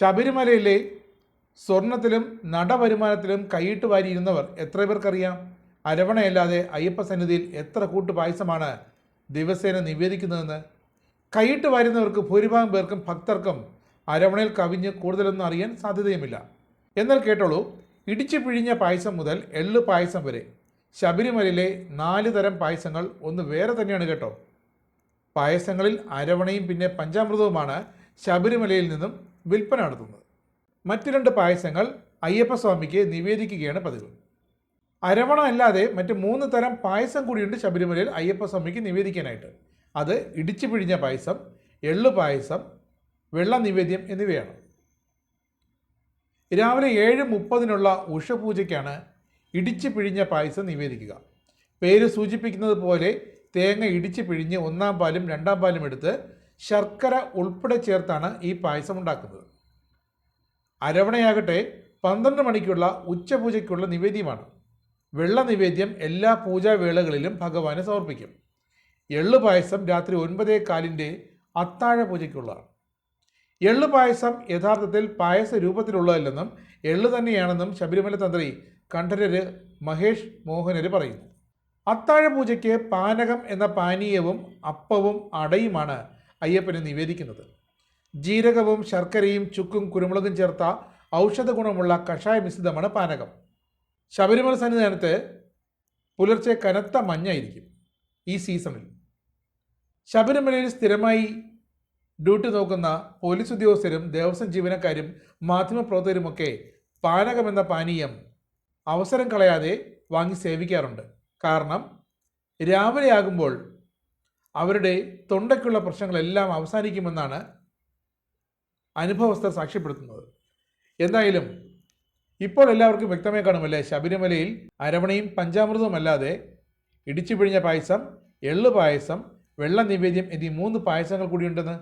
ശബരിമലയിലെ സ്വർണത്തിലും നടവരുമാനത്തിലും കൈയിട്ട് വാരിയിരുന്നവർ എത്ര പേർക്കറിയാം? അരവണയല്ലാതെ അയ്യപ്പ സന്നിധിയിൽ എത്ര കൂട്ട് പായസമാണ് ദിവസേന നിവേദിക്കുന്നതെന്ന്? കൈയിട്ട് വാരുന്നവർക്ക് ഭൂരിഭാഗം പേർക്കും ഭക്തർക്കും അരവണയിൽ കവിഞ്ഞ് കൂടുതലൊന്നും അറിയാൻ സാധ്യതയുമില്ല. എന്നാൽ കേട്ടോളൂ ഇടിച്ചു പിഴിഞ്ഞ പായസം മുതൽ എള്ളു പായസം വരെ. ശബരിമലയിലെ നാല് തരം പായസങ്ങൾ ഒന്ന് വേറെ തന്നെയാണ് കേട്ടോ. പായസങ്ങളിൽ അരവണയും പിന്നെ പഞ്ചാമൃതവുമാണ് ശബരിമലയിൽ നിന്നും വിൽപ്പന നടത്തുന്നത്. മറ്റു രണ്ട് പായസങ്ങൾ അയ്യപ്പസ്വാമിക്ക് നിവേദിക്കുകയാണ് പതിവ്. അരവണ അല്ലാതെ മറ്റ് മൂന്ന് തരം പായസം കൂടിയുണ്ട് ശബരിമലയിൽ അയ്യപ്പസ്വാമിക്ക് നിവേദിക്കാനായിട്ട്. അത് ഇടിച്ചു പിഴിഞ്ഞ പായസം എള്ളു പായസം വെള്ള നിവേദ്യം എന്നിവയാണ്. രാവിലെ ഏഴ് മുപ്പതിനുള്ള ഉഷപൂജയ്ക്കാണ് ഇടിച്ചു പിഴിഞ്ഞ പായസം നിവേദിക്കുക. പേര് സൂചിപ്പിക്കുന്നത് പോലെ തേങ്ങ ഇടിച്ചു പിഴിഞ്ഞ് ഒന്നാം പാലും രണ്ടാം പാലും എടുത്ത് ശർക്കര ഉൾപ്പെടെ ചേർത്താണ് ഈ പായസം ഉണ്ടാക്കുന്നത്. അരവണയാകട്ടെ പന്ത്രണ്ട് മണിക്കുള്ള ഉച്ചപൂജയ്ക്കുള്ള നിവേദ്യമാണ്. വെള്ള നിവേദ്യം എല്ലാ പൂജാവേളകളിലും ഭഗവാന് സമർപ്പിക്കും. എള്ളു പായസം രാത്രി ഒൻപതേ കാലിന്റെ അത്താഴ പൂജയ്ക്കുള്ളതാണ്. എള്ളു പായസം യഥാർത്ഥത്തിൽ പായസ രൂപത്തിലുള്ളതല്ലെന്നും എള്ളു തന്നെയാണെന്നും ശബരിമല തന്ത്രി കണ്ഠരര് മഹേഷ് മോഹനര് പറയുന്നു. അത്താഴ പൂജയ്ക്ക് പാനകം എന്ന പാനീയവും അപ്പവും അടയുമാണ് അയ്യപ്പന് നിവേദിക്കുന്നത്. ജീരകവും ശർക്കരയും ചുക്കും കുരുമുളകും ചേർത്ത ഔഷധ ഗുണമുള്ള കഷായ മിശ്രിതമാണ് പാനകം. ശബരിമല സന്നിധാനത്ത് പുലർച്ചെ കനത്ത മഞ്ഞായിരിക്കും ഈ സീസണിൽ. ശബരിമലയിൽ സ്ഥിരമായി ഡ്യൂട്ടി നോക്കുന്ന പോലീസ് ഉദ്യോഗസ്ഥരും ദേവസ്വം ജീവനക്കാരും മാധ്യമപ്രവർത്തകരുമൊക്കെ പാനകം എന്ന പാനീയം അവസരം കളയാതെ വാങ്ങി സേവിക്കാറുണ്ട്. കാരണം രാവിലെ ആകുമ്പോൾ അവരുടെ തൊണ്ടയ്ക്കുള്ള പ്രശ്നങ്ങളെല്ലാം അവസാനിക്കുമെന്നാണ് അനുഭവസ്ഥർ സാക്ഷ്യപ്പെടുത്തുന്നത്. എന്തായാലും ഇപ്പോൾ എല്ലാവർക്കും വ്യക്തമായി കാണുമല്ലേ? ശബരിമലയിൽ അരവണയും പഞ്ചാമൃതവും അല്ലാതെ ഇടിച്ചു പിഴിഞ്ഞ പായസം എള്ളു പായസം വെള്ള നിവേദ്യം എന്നീ മൂന്ന് പായസങ്ങൾ കൂടിയുണ്ടെന്ന്